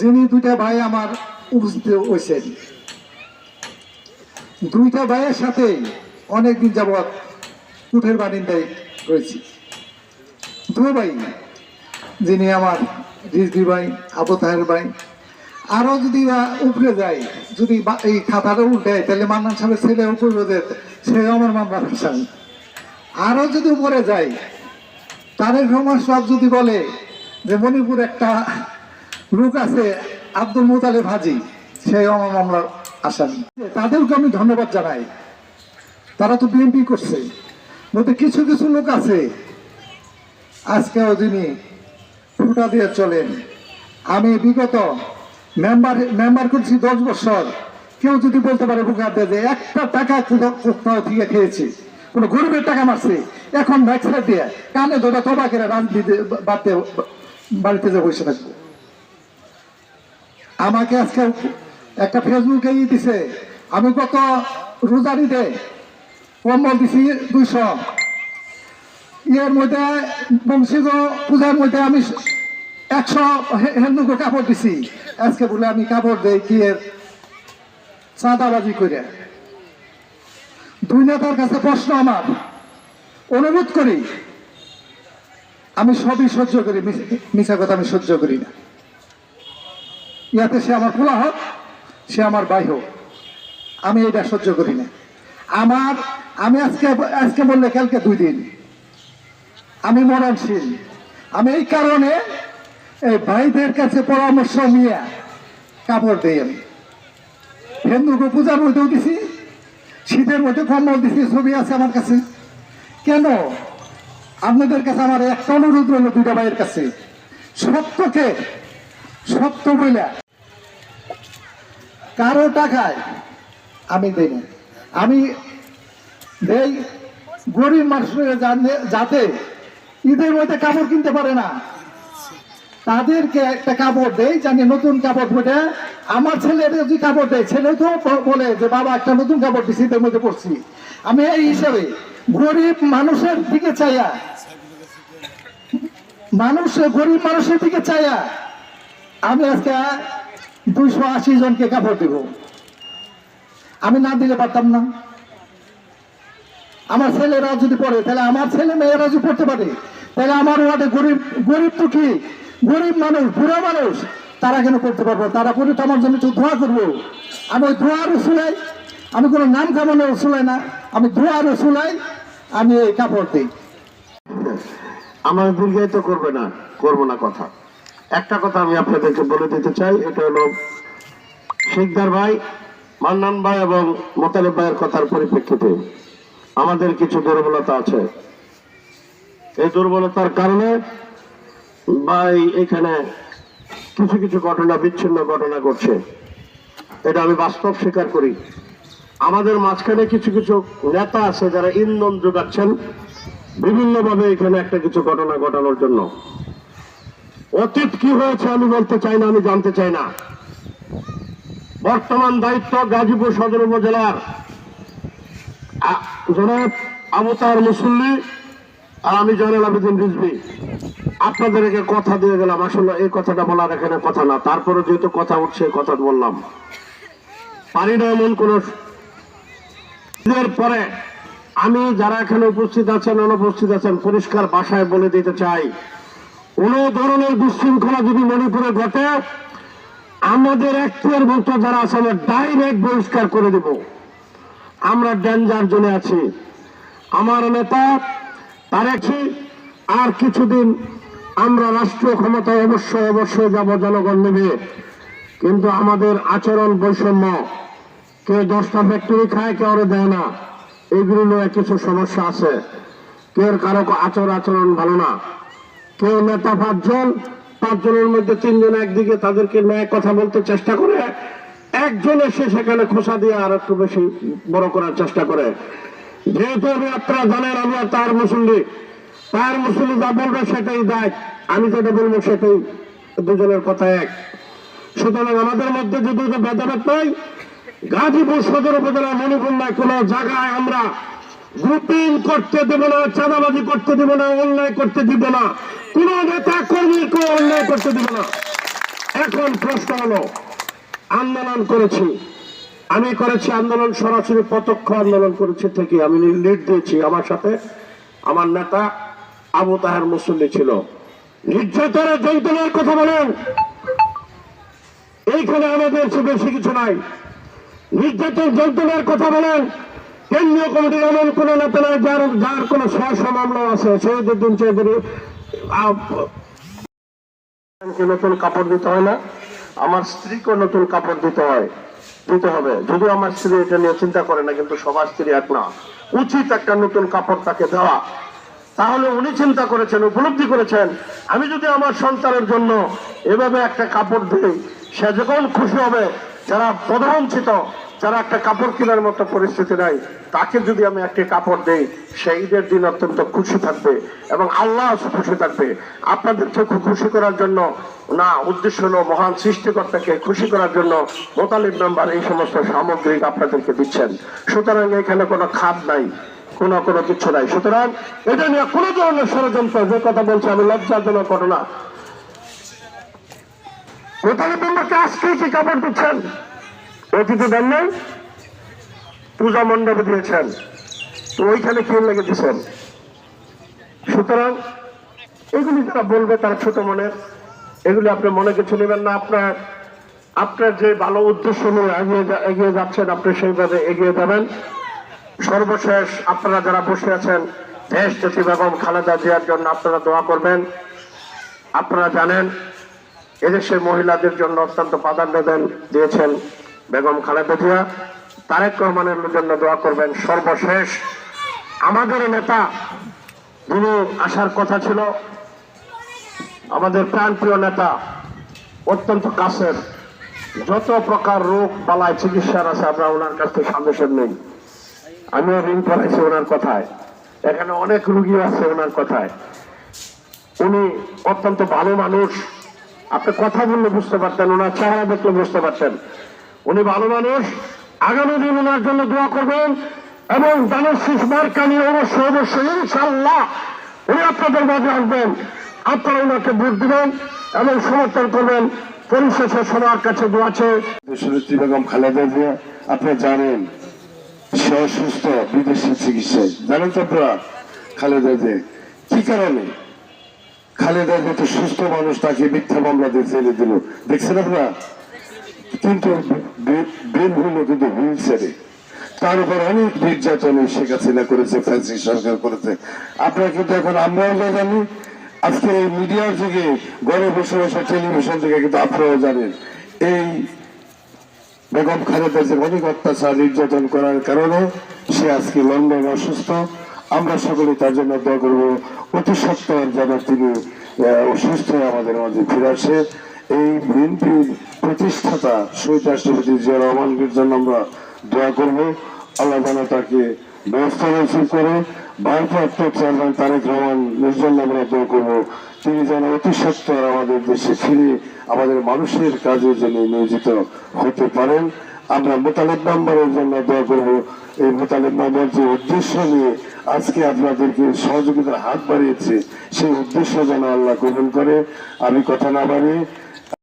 যিনি দুইটা ভাই আমার উপস্থিত হয়েছেন। দুইটা ভাইয়ের সাথে অনেকদিন যাবৎ কুঠের বানিন্দায় রয়েছি। দুই ভাই, যিনি আমার রিজভি ভাই, আবু তাহের ভাই, আরও যদি উপরে যায়, যদি এই খাতাটা উল্টায়, তাহলে মান্নান সাহেবের ছেলে উপরে সে আমার মান্নান স্বামী আরও যদি উপরে যায়, তারেক রহমান সব যদি বলে যে মণিপুর একটা লোক আছে আব্দুল মুতালে ভাজি, সেই আমার মামলার আসামি। তাদেরকে আমি ধন্যবাদ জানাই। তারা তো বিএনপি করছে। বলতে কিছু কিছু লোক আছে। আজকেও যিনি ফুটা দিয়ে চলেন। আমি বিগত মেম্বার মেম্বার করছি দশ বছর। কেউ যদি বলতে পারে বুকে হাত দিয়ে যে একটা টাকা কোথাও থেকে খেয়েছি। কোনো গরিবের টাকা মারছে। এখন ভ্যাকসিন দিয়ে কানে ধরে তবাকের রাজনীতি বাদ দিয়ে বাড়িতে যে বসে থাকব। আমাকে আজকে একটা ফেসবুকে ই দিছে। আমি কত রোজারি দে কম্বল দিছি দুইশো। ইয়ের মধ্যে বংশীগ পূজার মধ্যে আমি একশো হেন্দুকে কাপড় দিছি। আজকে বলে আমি কাপড় দেই কি এর চাঁদাবাজি করে। দুই নেতার কাছে প্রশ্ন আমার। অনুরোধ করি। আমি সবই সহ্য করি মিছা কথা আমি সহ্য করি না। ইয়াতে সে আমার খোলা হোক, সে আমার বাই হোক। আমি এটা সহ্য করি না। আমার, আমি আজকে আজকে বললে কালকে দুই দিন। আমি মরণশীল। আমি এই কারণে এই ভাইদের কাছে পরামর্শ নিয়ে কাপড় দিই আমি। হিন্দুকে পূজার মধ্যেও দিছি, শীতের মধ্যে কম্বল দিছি, ছবি আছে আমার কাছে। কেন? আপনাদের কাছে আমার একটা অনুরোধ রইল দুইটা ভাইয়ের কাছে। সত্যকে সত্য বইলা। কারও টাকায় আমি দেই না আমি দেই গরিব মানুষের যাতে ঈদের মধ্যে কাপড় কিনতে পারে না। তাদেরকে একটা কাপড় দেই জানি নতুন কাপড় পরে আমার ছেলে যদি কাপড় দেয়, ছেলে তো বলে যে, বাবা, একটা নতুন কাপড় দিছি, ঈদের মধ্যে পড়ছি আমি এই হিসাবে গরিব মানুষের দিকে চাইয়া মানুষ গরিব মানুষের দিকে চাইয়া আমি আজকে দুইশো আশি জনকে কাপড় দিব। আমি না দিলে পারতাম না। আমার ছেলেরা যদি পড়ে, তাহলে আমার ছেলে মেয়েরা যদি পড়তে পারে, তাহলে আমার ওয়ার্ডে গরিব গরিব তো কি গরিব মানুষ, বুড়া মানুষ, তারা কেন করতে পারব? তারা পরে তো আমার জন্য একটু দোয়া করব। আমি ওই দোয়ার রসুলাই আমি কোনো নাম কামানোর রসুলাই না। আমি দোয়ার রসুলাই আমি এই কাপড় দিই। আমার দীর্ঘায়িত করবে না, করব না কথা। একটা কথা আমি আপনাদেরকে বলে দিতে চাই, এটা হলো শেখদার ভাই, মান্নান ভাই এবং মোতালেব ভাইয়ের কথার পরিপ্রেক্ষিতে আমাদের কিছু দুর্বলতা আছে। এই দুর্বলতার কারণে ভাই এখানে কিছু কিছু ঘটনা, বিচ্ছিন্ন ঘটনা ঘটছে। এটা আমি বাস্তব স্বীকার করি। আমাদের মাঝখানে কিছু কিছু নেতা আছে যারা ইন্ধন যোগাচ্ছেন, বিভিন্নভাবে এখানে একটা কিছু ঘটনা ঘটানোর জন্য। অতীত কি হয়েছে আমি বলতে চাই না, আমি জানতে চাই না। বর্তমান দায়িত্ব গাজীপুর সদর উপজেলার জনাব আবতার মুসল্লি আর আমি জয়নাল আবেদিন রিজবি আপনাদেরকে কথা দিয়ে গেলাম, আসলে এই কথাটা বলার এখানে কথা না, তারপরে যেহেতু কথা উঠছে কথা বললাম। পারি না এমন কোন পরে আমি যারা এখানে উপস্থিত আছেন, অনুপস্থিত আছেন, পরিষ্কার ভাষায় বলে দিতে চাই কোন ধরনের বিশৃঙ্খলা যদি মণিপুরে ঘটে, আমাদের একটির ভক্ত যারা আছে, আমরা ডাইরেক্ট বহিষ্কার করে দেব। আমরা ডেঞ্জার জোনে আছি। আমার নেতা তার একটি আর কিছুদিন আমরা রাষ্ট্রীয় ক্ষমতায় অবশ্যই অবশ্যই যাব জনগণ নেবে। কিন্তু আমাদের আচরণ বৈষম্য, কেউ দশটা ফ্যাক্টরি খায়, কেউ আরও দেয় না। এগুলো নিয়ে কিছু সমস্যা আছে। কেউ কারও আচর আচরণ ভালো না। নেতা পাঁচজন, পাঁচজনের মধ্যে তিনজন একদিকে তাদেরকে ন্যায় কথা বলতে চেষ্টা করে, একজন এসে সেখানে খোসা দিয়ে আর একটু বেশি বড় করার চেষ্টা করে। যেহেতু আমি আপনারা জানেন, আমরা তার মুসল্লি। তার মুসল্লি যা বলবে সেটাই দেয়। আমি যেটা বলব সেটাই দুজনের কথা এক। সুতরাং আমাদের মধ্যে যদি কোনো ভেদাভেদ নাই, গাজীপুর সদর উপজেলার মণিপুর কোন জায়গায় আমরা গ্রুপিং করতে দেব না, চাঁদাবাজি করতে দেব না, অন্যায় করতে দিব না। কোন নেতা কর্মীকে অন্যায় করতে দিব না। এখন প্রশ্ন হলো, আন্দোলন করেছি। আমি করেছি আন্দোলন, সরাসরি প্রত্যক্ষ আন্দোলন করেছি থেকে আমি লিড দিয়েছি আমার সাথে। আমার নেতা আবু তাহার মুসল্লি ছিল। নির্যাতনের যন্ত্রণার কথা বলেন। এইখানে আমাদের বেশি কিছু নাই। নির্যাতন যন্ত্রণার কথা বলেন। কেন্দ্রীয় কমিটির এমন কোন নেতা নাই যার যার কোন সহস মামলা আছে। শহীদুদ্দিন চৌধুরী নতুন কাপড় দিতে হয় না। আমার স্ত্রীকে নতুন কাপড় দিতে হয়। দিতে হবে। যদিও আমার স্ত্রী এটা নিয়ে চিন্তা করে না, কিন্তু সবার স্ত্রী এক না। উচিত একটা নতুন কাপড় তাকে দেওয়া। তাহলে উনি চিন্তা করেছেন, উপলব্ধি করেছেন, আমি যদি আমার সন্তানের জন্য এভাবে একটা কাপড় দিই, সে যখন খুশি হবে, যারা প্রধানচিত যারা একটা কাপড় কেনার মতো পরিস্থিতি নাই, তাকে যদি আমি একটি কাপড় দেই সে ঈদের দিন অত্যন্ত খুশি থাকবে এবং আল্লাহ খুশি থাকবে। আপনাদেরকে খু- খুশি করার জন্য, না, উদ্দেশ্য হলো মহান সৃষ্টিকর্তাকে খুশি করার জন্য মোতালিব মেম্বার এই সমস্ত সামগ্রিক আপনাদেরকে দিচ্ছেন। সুতরাং এখানে কোনো খাদ নাই, কোনো কোনো কিছু নাই। সুতরাং এটা নিয়ে কোনো ধরনের ষড়যন্ত্র, যে কথা বলছে আমি লজ্জাজনক ঘটনা। মোতালিব মেম্বারকে আজকে কি কাপড় দিচ্ছেন? অতিথি দেন নাই, পূজা মণ্ডপে দিয়েছেন। তো ওইখানে কি লেগে দিয়েছেন সুতরাং এগুলি যারা বলবে তারা ছোট মনের, এগুলি আপনি মনে কিছু নেবেন না। আপনার আপনার যে ভালো উদ্দেশ্য নিয়ে এগিয়ে এগিয়ে যাচ্ছেন, আপনি সেইভাবে এগিয়ে যাবেন। সর্বশেষ আপনারা যারা বসে আছেন, দেশ জ্যোতি বেগম খালেদা জিয়ার জন্য আপনারা দোয়া করবেন। আপনারা জানেন, এদেশের মহিলাদের জন্য অত্যন্ত প্রাধান্য দেন, দিয়েছেন। বেগম খালেদা জিয়া, তারেক রহমানের জন্য দোয়া করবেন সর্বশেষ। আমাদের নেতা, যিনি আসার কথা ছিল, আমাদের প্রাণপ্রিয় নেতা, অত্যন্ত কাছের, যত প্রকার রোগ বালায় চিকিৎসার আছে, আমরা ওনার কাছ থেকে সাজেশন নেই। আমিও ঋণ করাইছি ওনার কথায়। এখানে অনেক রুগী আছে ওনার কথায়। উনি অত্যন্ত ভালো মানুষ। আপনি কথা বললে বুঝতে পারতেন, ওনার চেহারা দেখলে বুঝতে পারতেন। উনি ভালো মানুষ। আগামী দিন ওনার জন্য দোয়া করবেন এবং দানের অবশ্যই অবশ্যই ইনশাল্লাহ উনি আপনাদের মাঝে আসবেন। আপনারা ওনাকে ভোট দিবেন এবং সমর্থন করবেন। পরিশেষে সবার কাছে দোয়া আছে বেগম খালেদা জিয়া, আপনি জানেন সে অসুস্থ বিদেশি চিকিৎসায় জানেন তো আপনারা, খালেদা যে কি কারণে? খালেদা যে সুস্থ মানুষ, তাকে মিথ্যা মামলা দিয়ে ছেড়ে দিল। দেখছেন আপনারা? কিন্তু বের কিন্তু হুইল তার উপর অনেক নির্যাতন শেখ হাসিনা করেছে ফ্যান্সি সরকার করেছে। আপনারা কিন্তু এখন আমরাও যা জানি, আজকে এই মিডিয়ার যুগে ঘরে বসে বসে টেলিভিশন থেকে কিন্তু আপনারাও জানেন, এই বেগম খালেদা যে অনেক অত্যাচার, নির্যাতন করার কারণে সে আজকে লন্ডন অসুস্থ। আমরা সকলে তার জন্য দোয়া করব। অতি সত্তর যেন তিনি সুস্থ আমাদের মাঝে ফিরে আসে। এই বিএনপির প্রতিষ্ঠাতা শহীদ রাষ্ট্রপতি জিয়া রহমানের জন্য আমরা দোয়া করব। আল্লাহ যেন তাকে ব্যবস্থা নসিব করে। ভারপ্রাপ্ত চেয়ারম্যান তারেক রহমানের জন্য আমরা দোয়া করব। তিনি যেন অতি সত্তর আমাদের দেশে ফিরে আমাদের মানুষের কাজে যেন নিয়োজিত হতে পারেন। আমরা মোতালেব নাম্বারের জন্য দোয়া করব। এই মোতালেব নাম্বার যে উদ্দেশ্য নিয়ে আজকে আপনাদেরকে সহযোগিতার হাত বাড়িয়েছে, সেই উদ্দেশ্য যেন আল্লাহ কবুল করে। আমি কথা না বাড়িয়ে